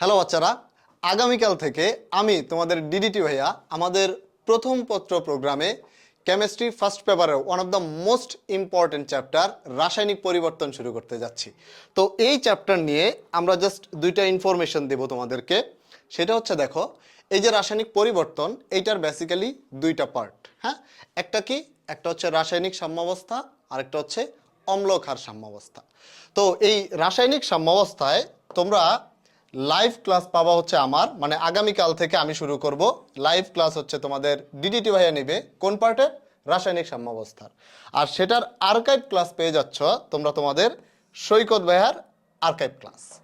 Hello বাচ্চারা, আগামীকাল থেকে আমি তোমাদের ডিডিটি ভাইয়া আমাদের প্রথম পত্র প্রোগ্রামে কেমিস্ট্রি ফার্স্ট পেপারের one of the most important chapter রাসায়নিক পরিবর্তন শুরু করতে যাচ্ছি। তো এই চ্যাপ্টার নিয়ে আমরা জাস্ট দুইটা ইনফরমেশন দেব তোমাদেরকে। সেটা হচ্ছে দেখো, এই যে রাসায়নিক পরিবর্তন, এইটার বেসিক্যালি দুইটা পার্ট হ্যাঁ? একটা কি? একটা হচ্ছে রাসায়নিক সাম্যাবস্থা, আরেকটা হচ্ছে অম্লক্ষার সাম্যাবস্থা। তো এই রাসায়নিক সাম্যাবস্থায় তোমরা লাইভ ক্লাস পাওয়া হচ্ছে আমার। মানে আগামীকাল থেকে আমি শুরু করব। লাইভ ক্লাস হচ্ছে তোমাদের ডিডিটি ভাইয়া নেবে। কোন পার্টে? রাসায়নিক সাম্যাবস্থার। আর সেটার আর্কাইভ ক্লাস পেয়ে যাচ্ছ তোমরা তোমাদের সৈকত ভাইয়ার আর্কাইভ ক্লাস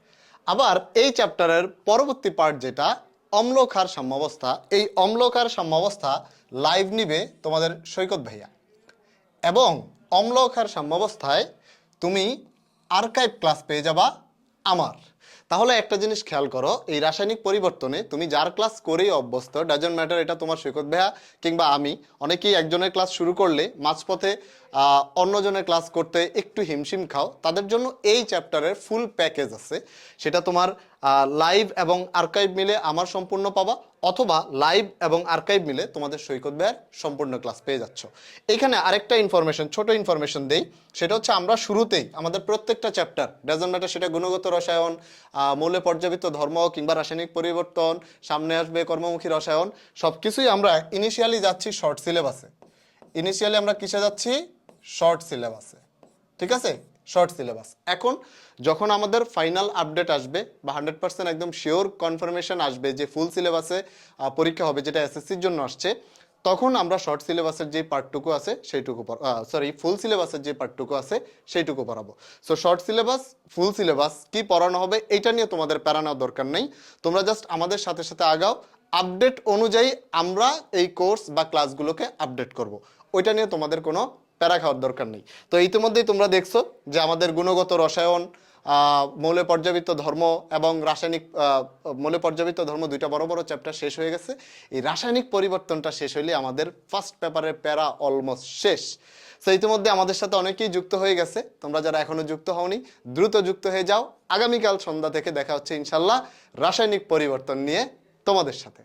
আবার এই চ্যাপ্টারের পরবর্তী পার্ট যেটা অম্লক্ষার সাম্যাবস্থা। এই অম্লক্ষার সাম্যাবস্থা লাইভ নিবে তোমাদের সৈকত ভাইয়া। এবং অম্লক্ষার সাম্যাবস্থায় তুমি আর্কাইভ ক্লাস পেয়ে যাবা আমার। তাহলে একটা জিনিস খেয়াল করো, এই রাসায়নিক পরিবর্তনে তুমি যার ক্লাস করেই অভ্যস্ত ডাজন্ট ম্যাটার এটা তোমার সৈকত ভাইয়া কিংবা আমি, অনেকেই একজনের ক্লাস শুরু করলে মাঝপথে অন্যজনের ক্লাস করতে একটু হিমশিম খাও, তাদের জন্য এই চ্যাপ্টারের ফুল প্যাকেজ আছে। সেটা তোমার লাইভ এবং আর্কাইভ মিলে আমার সম্পূর্ণ পাবা, অথবা লাইভ এবং আর্কাইভ মিলে তোমাদের সৈকত ভাইয়ের সম্পূর্ণ ক্লাস পেয়ে যাচ্ছ। এখানে আরেকটা ইনফরমেশন ছোট ইনফরমেশন দেই, সেটা হচ্ছে আমরা শুরুতেই আমাদের প্রত্যেকটা চ্যাপ্টার ডাজন ম্যাটার সেটা গুণগত রসায়ন মৌলে পর্যাবৃত্ত ধর্ম কিংবা রাসায়নিক পরিবর্তন, সামনে আসবে কর্মমুখী রসায়ন সব কিছুই আমরা ইনিশিয়ালি যাচ্ছি শর্ট সিলেবাসে ইনিশিয়ালি আমরা কিসে যাচ্ছি? শর্ট সিলেবাসে ঠিক আছে? শর্ট সিলেবাস এখন যখন আমাদের ফাইনাল আপডেট আসবে বা হান্ড্রেড পার্সেন্ট একদম শিওর কনফার্মেশন আসবে যে ফুল সিলেবাসে পরীক্ষা হবে যেটা এসএসসির জন্য আসছে তখন আমরা শর্ট সিলেবাসের যে পার্টটুকু আছে, সেইটুকু সরি ফুল সিলেবাসের যে পার্টটুকু আছে, সেইটুকু পড়াবো। So short syllabus full syllabus কি পড়ানো হবে এটা নিয়ে তোমাদের প্যারা নেওয়ার দরকার নেই। তোমরা জাস্ট আমাদের সাথে সাথে আগাও। আপডেট অনুযায়ী আমরা এই কোর্স বা ক্লাসগুলোকে আপডেট করব। ওইটা নিয়ে তোমাদের কোনো প্যারা খাওয়ার দরকার নেই। তো ইতিমধ্যেই তোমরা দেখছ যে আমাদের গুণগত রসায়ন মৌলে পর্যাবৃত্ত ধর্ম এবং রাসায়নিক মৌলে পর্যাবৃত্ত ধর্ম দুইটা বড় বড় চ্যাপ্টার শেষ হয়ে গেছে। এই রাসায়নিক পরিবর্তনটা শেষ হইলে আমাদের ফার্স্ট পেপারের প্যারা অলমোস্ট শেষ। তো ইতিমধ্যে আমাদের সাথে অনেকেই যুক্ত হয়ে গেছে। তোমরা যারা এখনও যুক্ত হওনি, দ্রুত যুক্ত হয়ে যাও। আগামীকাল সন্ধ্যা থেকে দেখা হচ্ছে ইনশাল্লাহ রাসায়নিক পরিবর্তন নিয়ে তোমাদের সাথে।